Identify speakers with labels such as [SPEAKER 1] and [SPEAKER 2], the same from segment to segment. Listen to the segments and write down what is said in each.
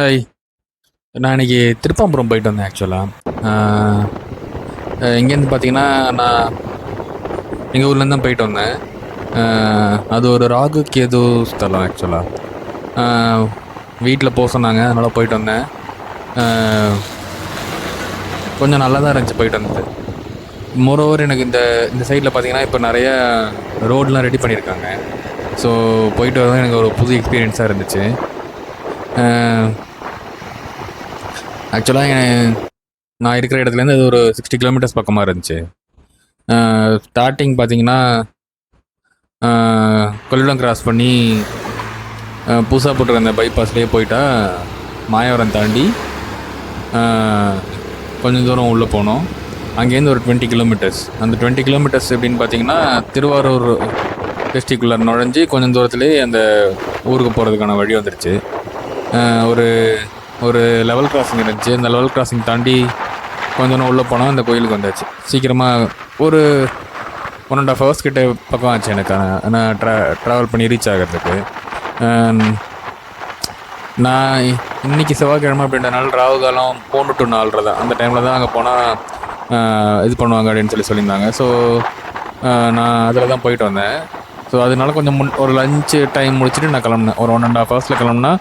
[SPEAKER 1] Hi. நான் இன்றைக்கி திருப்பாம்புரம் போயிட்டு வந்தேன் ஆக்சுவலாக இங்கேருந்து பார்த்தீங்கன்னா நான் எங்கள் ஊர்லேருந்து தான் போயிட்டு வந்தேன். அது ஒரு ராகு கேது ஸ்தலம் ஆக்சுவலாக வீட்டில் போக சொன்னாங்க அதனால் போயிட்டு வந்தேன். கொஞ்சம் நல்லா தான் இருந்துச்சு போயிட்டு வந்தது. மோரோவர் எனக்கு இந்த இந்த சைடில் பார்த்தீங்கன்னா இப்போ நிறைய ரோடெலாம் ரெடி பண்ணியிருக்காங்க. ஸோ போயிட்டு வரதான் எனக்கு ஒரு புது எக்ஸ்பீரியன்ஸாக இருந்துச்சு. ஆக்சுவலாக நான் இருக்கிற இடத்துலேருந்து அது ஒரு சிக்ஸ்டி கிலோமீட்டர்ஸ் பக்கமாக இருந்துச்சு. ஸ்டார்டிங் பார்த்தீங்கன்னா கொள்ளிடம் கிராஸ் பண்ணி புதுசாக போட்டுருக்க அந்த பைபாஸ்லேயே போயிட்டா மாயவரம் தாண்டி கொஞ்சம் தூரம் உள்ளே போனோம். அங்கேருந்து ஒரு டுவெண்ட்டி கிலோமீட்டர்ஸ் அந்த டுவெண்ட்டி கிலோமீட்டர்ஸ் எப்படின்னு பார்த்தீங்கன்னா திருவாரூர் டிஸ்ட்ரிக்குள்ளே நுழைஞ்சு கொஞ்சம் தூரத்துலேயே அந்த ஊருக்கு போகிறதுக்கான வழி வந்துருச்சு. ஒரு ஒரு லெவல் கிராசிங் இருந்துச்சு. அந்த லெவல் கிராசிங் தாண்டி கொஞ்சம் உள்ளே போனால் அந்த கோயிலுக்கு வந்தாச்சு. சீக்கிரமாக ஒரு ஒன் அண்ட் ஆஃப் ஹவர்ஸ் கிட்ட பக்கம் ஆச்சு எனக்கு. நான் ட்ரா ட்ராவல் பண்ணி ரீச் ஆகிறதுக்கு. நான் இன்றைக்கி இன்னைக்கு செவ்வாய்க்கிழமை அப்படின்றனால ராகு காலம் மூணு டு நாலரை தான். அந்த டைமில் தான் அங்கே போனால் இது பண்ணுவாங்க அப்படின்னு சொல்லி சொல்லியிருந்தாங்க. ஸோ நான் அதில் தான் போயிட்டு வந்தேன். ஸோ அதனால கொஞ்சம் முன் ஒரு லஞ்சு டைம் முடிச்சுட்டு நான் கிளம்புனேன். ஒரு ஒன் அண்ட் ஆஃப் ஹவர்ஸில் கிளம்புனா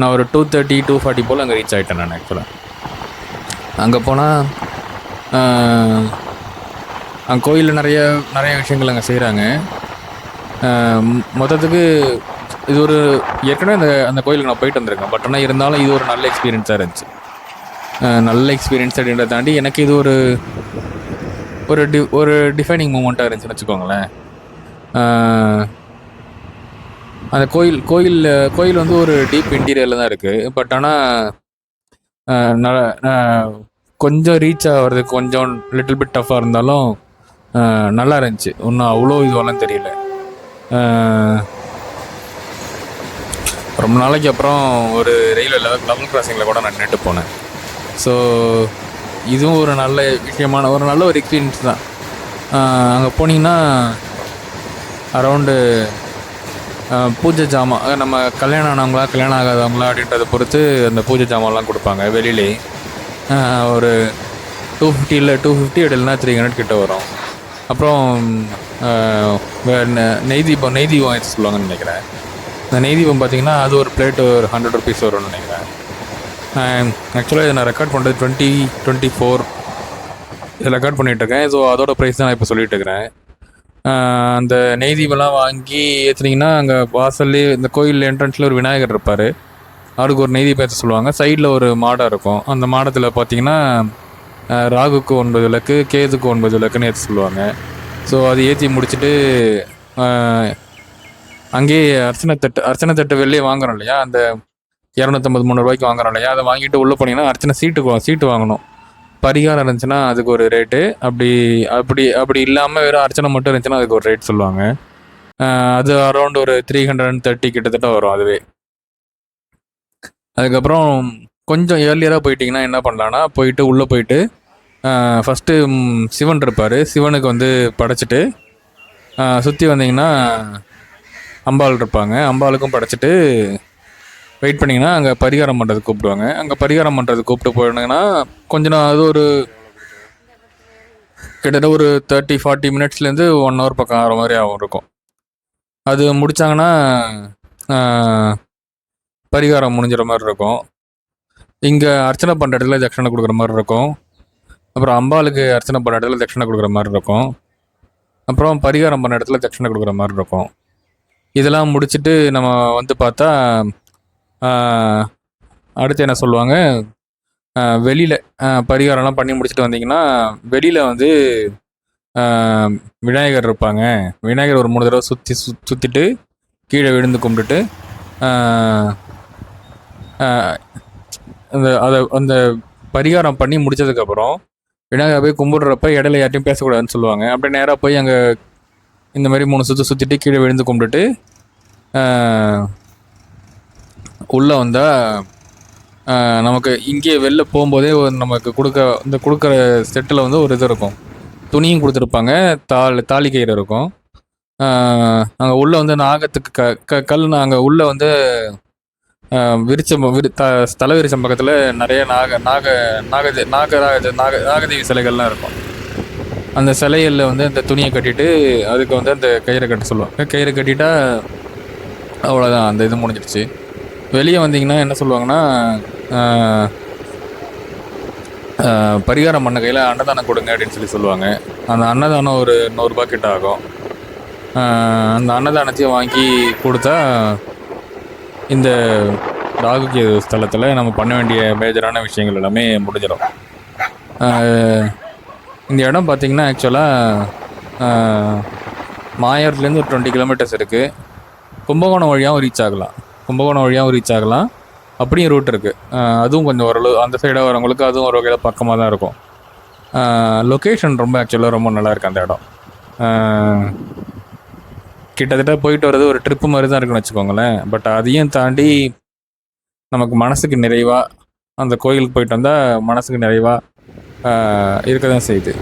[SPEAKER 1] நான் ஒரு டூ தேர்ட்டி டூ ஃபார்ட்டி போல் அங்கே ரீச் ஆகிட்டேன் நான் ஆக்சுவலாக அங்கே போனால் அங்கே கோயிலில் நிறைய நிறைய விஷயங்கள் அங்கே செய்கிறாங்க மொத்தத்துக்கு இது ஒரு ஏற்கனவே அந்த அந்த கோயிலுக்கு நான் போயிட்டு வந்திருக்கேன். பட் ஆனால் இருந்தாலும் இது ஒரு நல்ல எக்ஸ்பீரியன்ஸாக இருந்துச்சு. நல்ல எக்ஸ்பீரியன்ஸ் அப்படின்றத தாண்டி எனக்கு இது ஒரு ஒரு டி ஒரு டிஃபைனிங் மூமெண்ட்டாக இருந்துச்சுன்னு வச்சுக்கோங்களேன். அந்த கோயில் கோயில் கோயில் வந்து ஒரு டீப் இன்டீரியரில் தான் இருக்குது பட் ஆனால் கொஞ்சம் ரீச் ஆகிறது கொஞ்சம் லிட்டில் பிட் டஃப்பாக இருந்தாலும் நல்லா இருந்துச்சு. ஒன்றும் அவ்வளோ இதுவெல்லாம் தெரியல. ரொம்ப நாளைக்கு அப்புறம் ஒரு ரயில்வே லெவல் லெவல் கிராசிங்கில் கூட நான் நின்றுட்டு போனேன். ஸோ இதுவும் ஒரு நல்ல விஷயமான ஒரு நல்ல ஒரு எக்ஸ்பீரியன்ஸ் தான். அங்கே போனீங்கன்னா அரவுண்டு பூஜை ஜாமான் நம்ம கல்யாணம் ஆனவங்களா கல்யாணம் ஆகாதவங்களா அப்படின்றத பொறுத்து அந்த பூஜை ஜாமான்லாம் கொடுப்பாங்க வெளியிலே. ஒரு டூ ஃபிஃப்டியில் டூ ஃபிஃப்டி இல்லைன்னா த்ரீ ஹண்ட்ரட் கிட்ட வரும். அப்புறம் நெய் தீபம் நெய் தீபம் எடுத்து சொல்லுவாங்கன்னு நினைக்கிறேன். இந்த நெய் தீபம் பார்த்தீங்கன்னா அது ஒரு பிளேட் ஒரு ஹண்ட்ரட் ருபீஸ் வரும்னு நினைக்கிறேன். ஆக்சுவலாக இதை நான் ரெக்கார்ட் பண்ணுறது டுவெண்ட்டி டுவெண்ட்டி ஃபோர் இதை ரெக்கார்ட் பண்ணிகிட்ருக்கேன் இருக்கேன். ஸோ அதோட ப்ரைஸ் தான் நான் இப்போ சொல்லிகிட்டு இருக்கிறேன். அந்த நெய் தீபம்லாம் வாங்கி ஏற்றுனீங்கன்னா அங்கே வாசல்லே இந்த கோயில் என்ட்ரன்ஸில் ஒரு விநாயகர் இருப்பார். அவருக்கு ஒரு நெய் தீபம் சொல்லுவாங்க. சைடில் ஒரு மாடம் இருக்கும். அந்த மாடத்தில் பார்த்தீங்கன்னா ராகுக்கு ஒன்பது விளக்கு கேதுக்கு ஒன்பது விளக்குன்னு ஏற்ற சொல்லுவாங்க. ஸோ அது ஏற்றி முடிச்சுட்டு அங்கேயே அர்ச்சனை தட்டு அர்ச்சனை தட்டு வெளியே வாங்குறோம் இல்லையா? அந்த இரநூத்தம்பது மூணு ரூபாய்க்கு வாங்குறோம் இல்லையா? அதை வாங்கிட்டு உள்ளே போனீங்கன்னா அர்ச்சனை சீட்டு சீட்டு வாங்கணும். பரிகாரம் இருந்துச்சுன்னா அதுக்கு ஒரு ரேட்டு அப்படி அப்படி அப்படி இல்லாமல் வெறும் அர்ச்சனை மட்டும் இருந்துச்சுன்னா அதுக்கு ஒரு ரேட் சொல்லுவாங்க. அது அரௌண்ட் ஒரு த்ரீ ஹண்ட்ரட் அண்ட் தேர்ட்டி கிட்டத்தட்ட வரும் அதுவே. அதுக்கப்புறம் கொஞ்சம் ஏர்லியராக போயிட்டீங்கன்னா என்ன பண்ணலான்னா போயிட்டு உள்ளே போயிட்டு ஃபஸ்ட்டு சிவன் இருப்பார். சிவனுக்கு வந்து படைச்சிட்டு சுற்றி வந்தீங்கன்னா அம்பாள் இருப்பாங்க. அம்பாளுக்கும் படைச்சிட்டு வெயிட் பண்ணிங்கன்னா அங்கே பரிகாரம் பண்ணுறதுக்கு கூப்பிடுவாங்க. அங்கே பரிகாரம் பண்ணுறதுக்கு கூப்பிட்டு போயிடுங்கன்னா கொஞ்ச நாள் அது ஒரு கிட்டத்தட்ட ஒரு தேர்ட்டி ஃபார்ட்டி மினிட்ஸ்லேருந்து ஒன் ஹவர் பக்கம் ஆகிற மாதிரி ஆகும் இருக்கும். அது முடிச்சாங்கன்னா பரிகாரம் முடிஞ்சிற மாதிரி இருக்கும். இங்கே அர்ச்சனை பண்ணுற இடத்துல தட்சணை கொடுக்குற மாதிரி இருக்கும். அப்புறம் அம்பாளுக்கு அர்ச்சனை பண்ணுற இடத்துல தட்சணை கொடுக்குற மாதிரி இருக்கும். அப்புறம் பரிகாரம் பண்ண இடத்துல தட்சணை கொடுக்குற மாதிரி இருக்கும். இதெல்லாம் முடிச்சுட்டு நம்ம வந்து பார்த்தா அடுத்து என்ன சொல்லுவாங்க? வெளியில் பரிகாரம்லாம் பண்ணி முடிச்சுட்டு வந்தீங்கன்னா வெளியில் வந்து விநாயகர் இருப்பாங்க. விநாயகர் ஒரு மூணு தடவை சுற்றி சு சுற்றிட்டு கீழே விழுந்து கும்பிட்டுட்டு அந்த அதை அந்த பரிகாரம் பண்ணி முடிச்சதுக்கப்புறம் விநாயகர் போய் கும்பிடுறப்ப இடையில யார்ட்டையும் பேசக்கூடாதுன்னு சொல்லுவாங்க. அப்படியே நேராக போய் அங்கே இந்த மாதிரி மூணு சுற்று சுற்றிட்டு கீழே விழுந்து கும்பிட்டுட்டு உள்ளே வந்தால் நமக்கு இங்கே வெளில போகும்போதே நமக்கு கொடுக்க இந்த கொடுக்குற செட்டில் வந்து ஒரு இது இருக்கும். துணியும் கொடுத்துருப்பாங்க. தாள் தாலி கயிறு இருக்கும். அங்கே உள்ளே வந்து நாகத்துக்கு க க கல் நாங்கள் உள்ளே வந்து விரிச்சம் விரி த ஸ்தல விரிச்சம் பக்கத்தில் நிறைய நாக நாக நாக நாகராஜ நாக நாகதேவி சிலைகள்லாம் இருக்கும். அந்த சிலைகளில் வந்து அந்த துணியை கட்டிட்டு அதுக்கு வந்து அந்த கயிறை கட்ட சொல்லுவாங்க. கயிறை கட்டிட்டா அவ்வளோதான் அந்த இது முடிஞ்சிடுச்சு. வெளியே வந்தீங்கன்னா என்ன சொல்லுவாங்கன்னா பரிகாரம் பண்ண கையில் அன்னதானம் கொடுங்க அப்படின்னு சொல்லி சொல்லுவாங்க. அந்த அன்னதானம் ஒரு நூறுரூபா கிட்ட ஆகும். அந்த அன்னதானத்தையும் வாங்கி கொடுத்தா இந்த ராகுக்கு ஸ்தலத்தில் நம்ம பண்ண வேண்டிய மேஜரான விஷயங்கள் எல்லாமே முடிஞ்சிடும். இந்த இடம் பார்த்திங்கன்னா ஆக்சுவலாக மாயாரத்துலேருந்து ஒரு டுவெண்ட்டி கிலோமீட்டர்ஸ் இருக்குது கும்பகோணம் வழியாகவும் ரீச் ஆகலாம். கும்பகோணம் வழியாகவும் ரீச் ஆகலாம். அப்படியும் ரூட் இருக்குது அதுவும் கொஞ்சம் ஓரளவு அந்த சைடாக வரவங்களுக்கு அதுவும் ஒரு வகையில் பக்கமாக தான் இருக்கும். லொக்கேஷன் ரொம்ப ஆக்சுவலாக ரொம்ப நல்லா அந்த இடம். கிட்டத்தட்ட போயிட்டு வர்றது ஒரு ட்ரிப்பு மாதிரி தான் இருக்குன்னு வச்சுக்கோங்களேன். பட் அதையும் தாண்டி நமக்கு மனசுக்கு நிறைவாக அந்த கோயிலுக்கு போயிட்டு வந்தால் மனசுக்கு நிறைவாக இருக்க தான் செய்யுது.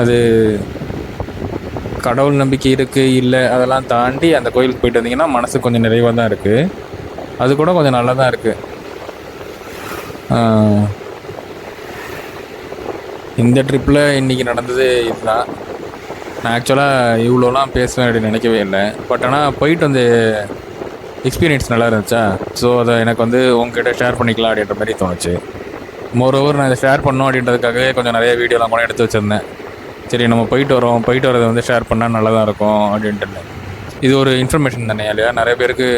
[SPEAKER 1] அது கடவுள் நம்பிக்கை இருக்குது இல்லை அதெல்லாம் தாண்டி அந்த கோயிலுக்கு போயிட்டு வந்தீங்கன்னா மனசு கொஞ்சம் நிறைவாக தான் இருக்குது அது கூட கொஞ்சம் நல்லா தான் இருக்குது இந்த ட்ரிப்பில் இன்றைக்கி நடந்தது இதுதான். நான் ஆக்சுவலாக இவ்வளோலாம் பேசுவேன் அப்படின்னு நினைக்கவே இல்லை. பட் ஆனால் போயிட்டு வந்து எக்ஸ்பீரியன்ஸ் நல்லா இருந்துச்சா? ஸோ அதை எனக்கு வந்து உங்ககிட்ட ஷேர் பண்ணிக்கலாம் அப்படின்ற மாதிரி தோணுச்சு. மோரோவர் நான் இதை ஷேர் பண்ணோம் அப்படின்றதுக்காகவே கொஞ்சம் நிறைய வீடியோலாம் கூட எடுத்து வச்சுருந்தேன். சரி நம்ம போயிட்டு வரோம். போயிட்டு வரதை வந்து ஷேர் பண்ணால் நல்லா தான் இருக்கும் அப்படின்ட்டு இது ஒரு இன்ஃபர்மேஷன் தானே இல்லையா? நிறைய பேருக்கு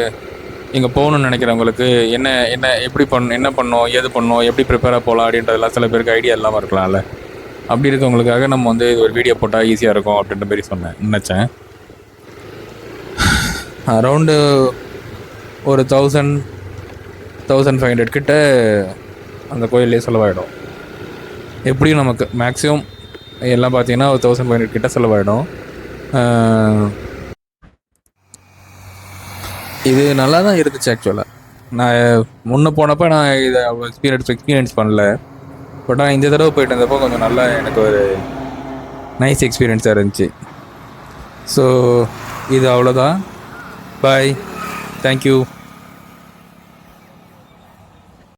[SPEAKER 1] இங்கே போகணும்னு நினைக்கிறவங்களுக்கு என்ன என்ன எப்படி பண்ண என்ன பண்ணோம் ஏது பண்ணோம் எப்படி ப்ரிப்பேராக போகலாம் அப்படின்றதெல்லாம் சில பேருக்கு ஐடியா இல்லாமல் இருக்கலாம்ல. அப்படி இருக்கவங்களுக்காக நம்ம வந்து இது ஒரு வீடியோ போட்டால் ஈஸியாக இருக்கும் அப்படின்ற மாதிரி சொன்னேன் நினச்சேன். அரௌண்டு ஒரு தௌசண்ட் தௌசண்ட் ஃபைவ் ஹண்ட்ரட் கிட்ட அந்த கோயிலே செலவாயிடும். எப்படியும் நமக்கு மேக்ஸிமம் எல்லாம் பார்த்தீங்கன்னா ஒரு தௌசண்ட் ஃபைவ் ஹண்ட்ரட் கிட்ட செலவாயிடும். இது நல்லா தான் இருந்துச்சு ஆக்சுவலாக நான் முன்னே போனப்போ நான் இதை அவ்வளோ எக்ஸ்பீரியன்ஸ் எக்ஸ்பீரியன்ஸ் பண்ணல. பட் ஆனால் இந்த தடவை போயிட்டு இருந்தப்போ கொஞ்சம் நல்லா எனக்கு ஒரு நைஸ் எக்ஸ்பீரியன்ஸாக இருந்துச்சு. ஸோ இது அவ்வளோதான் பாய் தேங்க்யூ